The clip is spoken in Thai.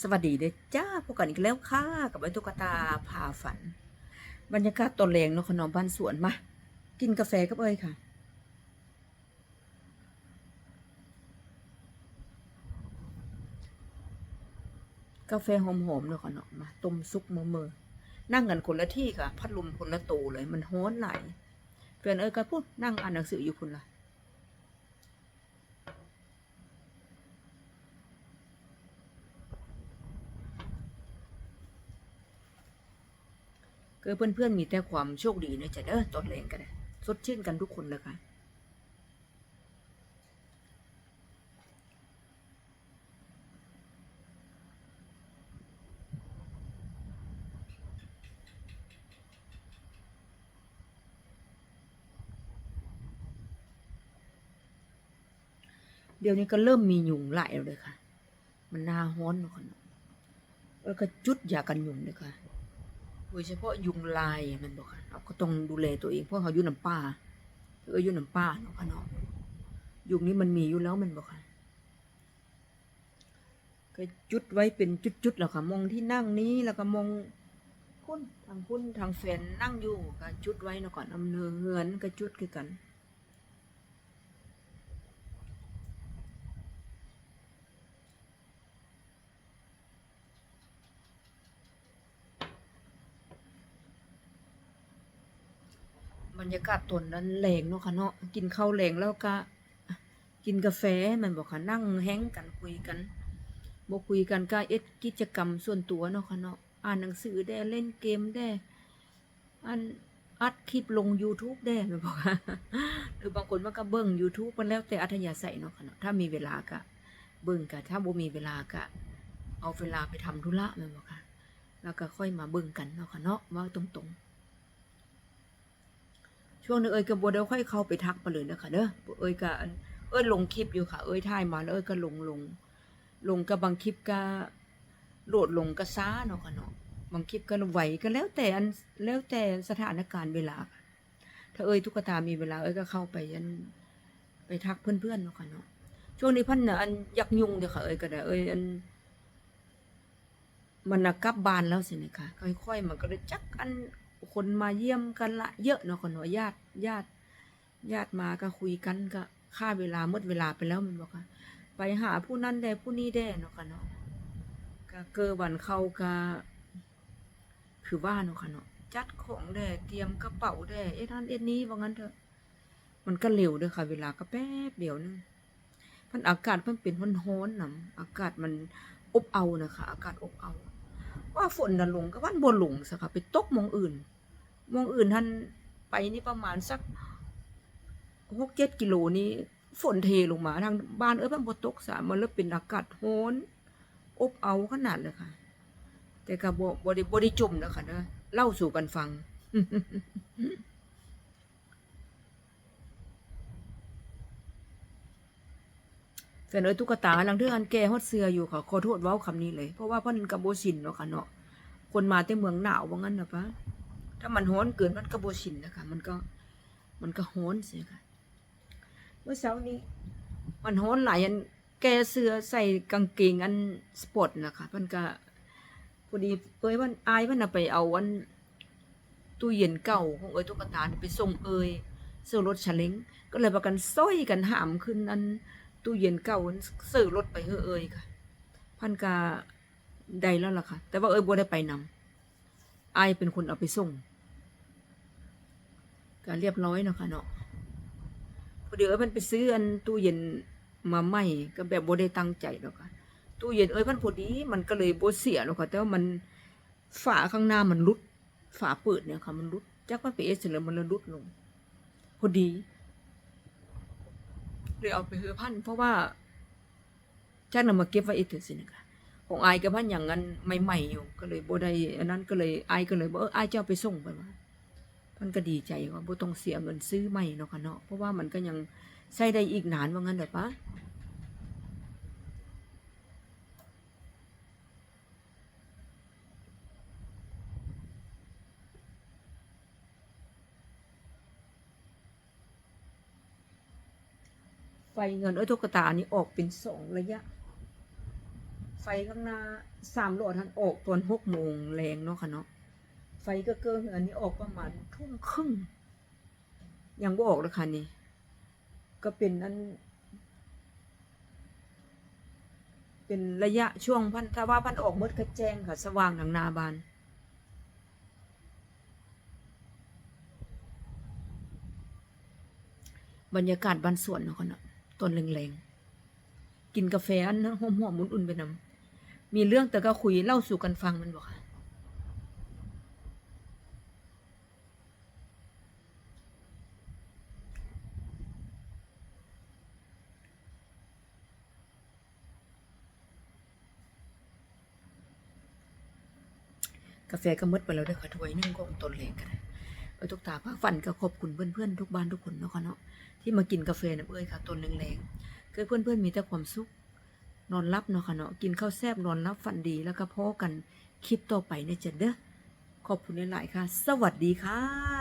สวัสดีเด้อจ้าพบกันอีกแล้วค่ะ กับไอ้ตุ๊กตาพาฝัน บรรยากาศตอนแรงเนาะขนมบ้านสวนมา กินกาแฟกับเอ้ยค่ะ กาแฟหอมๆเนาะขนมมาต้มซุปมือมือนั่งกันคนละที่ค่ะ พัดลมคนละโตเลย มันฮ้อนไหลเพื่อนเอ้ยก็พูดนั่งอ่านหนังสืออยู่คุณล่ะ คือเพื่อนๆมีแต่ความโชคดีนะจ๊ะเด้อตอนแรงกันเลยสดชื่นกันทุกคนเลยค่ะเดี๋ยวนี้ก็เริ่มมียุงหลายแล้วเลยค่ะ มันนาฮ้อนเนาะค่ะเออก็จุดยากันยุงเลยค่ะ โดยเฉพาะยุงลายมันบอกค่ะเราก็ต้องดูแลตัวเองเพราะเขาอยู่น้ำป่าเอออยู่น้ำป่าเนาะค่ะเนาะยุงนี้มันมีอยู่แล้วมันบอกค่ะก็จุดไว้เป็นจุดๆแล้วค่ะ มองที่นั่งนี้แล้วก็มองคุณทางคุณทางแฟนนั่งอยู่ก็จุดไว้เนาะก่อนอำเนอเฮือนก็จุดคือกัน บรรยากาศตนนั้นแรงเนาะค่ะเนาะกินข้าวแรงแล้วก็กินกาแฟมันบอกค่ะนั่งแห้งกันคุยกันบ่คุยกันก็เอ็ดกิจกรรมส่วนตัวเนาะค่ะเนาะอ่านหนังสือได้เล่นเกมได้อันอัดคลิปลง YouTube ได้มันบอกค่ะหรือบางคนมันก็เบิ่ง YouTube มันแล้วแต่อัธยาศัยเนาะค่ะเนาะถ้ามีเวลาก็เบิ่งก็ถ้าบ่มีเวลาก็เอาเวลาไปทำธุระมันบอกค่ะแล้วก็ค่อยมาเบิ่งกันเนาะค่ะเนาะว่าตรงๆ ช่วงนึงเอ้ยก็บ่ได้ค่อยเข้าไปทักมาเลยนะคะเด้อเอ้ยก็อันเอ้ยลงคลิปอยู่ค่ะ เอ้ยถ่ายมาแล้วเอ้ยก็ลงลง ลงกับบางคลิปก็โหลดลงก็ซ้าเนาะค่ะเนาะบางคลิปก็ไหวก็แล้วแต่อันแล้วแต่สถานการณ์เวลา ถ้าเอ้ยตุ๊กตามีเวลาเอ้ยก็เข้าไปยันไปทักเพื่อนๆเนาะค่ะเนาะช่วงนี้พันเน่ะอันยักยุ่งเด้อค่ะเอ้ยก็ได้เอ้ยอันมันกลับบ้านแล้วสินะคะค่อยๆมันก็เลยจักอัน คนมาเยี่ยมกันละเยอะเนาะคนว่าญาติญาติญาติมาก็คุยกันก็ค่าเวลาหมดเวลาไปแล้วมันบอกค่ะไปหาผู้นั้นได้ผู้นี้ได้เนาะค่ะเนาะก็เกอวันเข้าก็คือว่าเนาะค่ะเนาะจัดของได้เตรียมกระเป๋าได้เอ็ดนั่นเอ็ดนี้ว่างั้นเถอะมันก็เร็วเด้อค่ะ เวลาก็แป๊บเดียวนึงมันอากาศมันเป็นร้อนๆนํอากาศมันอบเอานะคะ อากาศอบเอา ว่าฝนน่ะลงก็วันบ่ลงสักค่ะไปตกมองอื่น มองอื่นท่านไปนี่ประมาณสักหกเจ็ดกิโลนี้ฝนเทลงมาทางบ้านเอ้ยมันบ่ตกสามันเลยเป็นอากาศโหนอบเอาขนาดเลยค่ะ แต่ก็บ่บ่ได้บ่ได้จมนะคะเนอะเล่าสู่กันฟัง แฟนเอ้ยตุ๊กตาลังเทื่ออันแก่ฮอดเสืออยู่ค่ะขอโทษเว้าคำนี้เลย เพราะว่าเพิ่นก็บ่ชินเนาะค่ะเนาะคนมาแต่เมืองหนาวว่างั้นนะปะถ้ามันร้อนเกินมันก็บ่ชินนะคะมันก็มันก็ร้อนเสียค่ะ เมื่อเช้านี้ มันร้อนหลายอันแกเสื้อใส่กางเกงอันสปอร์ตนะคะพันก็พอดีเอ้ยวันอายเพิ่นน่ะไปเอาอันตู้เย็นเก่าของเอ้ยตุ๊กตาไปส่งเอ้ยซื้อรถชาเล้งก็เลยประกันซ้อยกันหามขึ้นอัน ตู้เย็นเก่าซื้อรถไปเฮ้อเอ้ยค่ะ พันกาได้แล้วล่ะค่ะ แต่ว่าเอ้ยบ่ได้ไปนำอายเป็นคนเอาไปส่งก็เรียบร้อยเนาะค่ะเนาะพอดีเอ้ยมันไปซื้ออันตู้เย็นมาใหม่ก็แบบบ่ได้ตั้งใจหรอกค่ะตู้เย็นเอ้ยมันพอดีมันก็เลยบ่เสียหรอกค่ะแต่ว่ามันฝาข้างหน้ามันรุดฝาเปิดเนี่ยค่ะมันรุดจักว่าไปเอสแล้วมันเลยรุดลงพอดี เลยเอาไปเฮือพันเพราะว่าจ้างนำมาเก็บไว้อีกเถอะสินะคะของอายกับพันอย่างนั้นใหม่ๆอยู่ ก็เลยบ่ได้อันนั้นก็เลยอายก็เลยบอกเอออายจะเอาไปส่งไปว่าพันก็ดีใจว่าบ่ต้องเสียเงินซื้อใหม่เนาะค่ะเนาะเพราะว่ามันก็ยังใช้ได้อีกนานว่างั้นเด้อปะ เงินเอ้ยตุ๊กตานี่ออกเป็นสองระยะ ไฟข้างหน้าสามโลทันออกตอนหกโมงแรงเนาะค่ะเนาะไฟก็เกินอันนี้ออกประมาณทุ่มครึ่งยังบ่ออกเลยค่ะนี่ก็เป็นอันเป็นระยะช่วงพันถ้าว่าพันออกมดกระแจงค่ะ สว่างทางนาบานบรรยากาศบ้านสวนเนาะค่ะเนาะ ต้นแรงๆ กินกาแฟอันนั้นหอมๆอุ่นๆไปนำมีเรื่องแต่ก็คุยเล่าสู่กันฟังมันบอกค่ะกาแฟก็หมดไปแล้วด้อค่ะถ้วยนึงก็ต้นเล็กกัน เอาทุกตาพักฝันกับขอบคุณเพื่อนๆทุกบ้านทุกคนเนาะค่ะเนาะที่มากินกาแฟนะเอ้ยค่ะตนแรงๆคือเพื่อนๆมีแต่ความสุขนอนรับเนาะค่ะเนาะกินข้าวแซ่บนอนรับฝันดีแล้วก็พอกันคลิปต่อไปเนี่ยจะเด้อขอบคุณหลายๆค่ะ สวัสดีค่ะ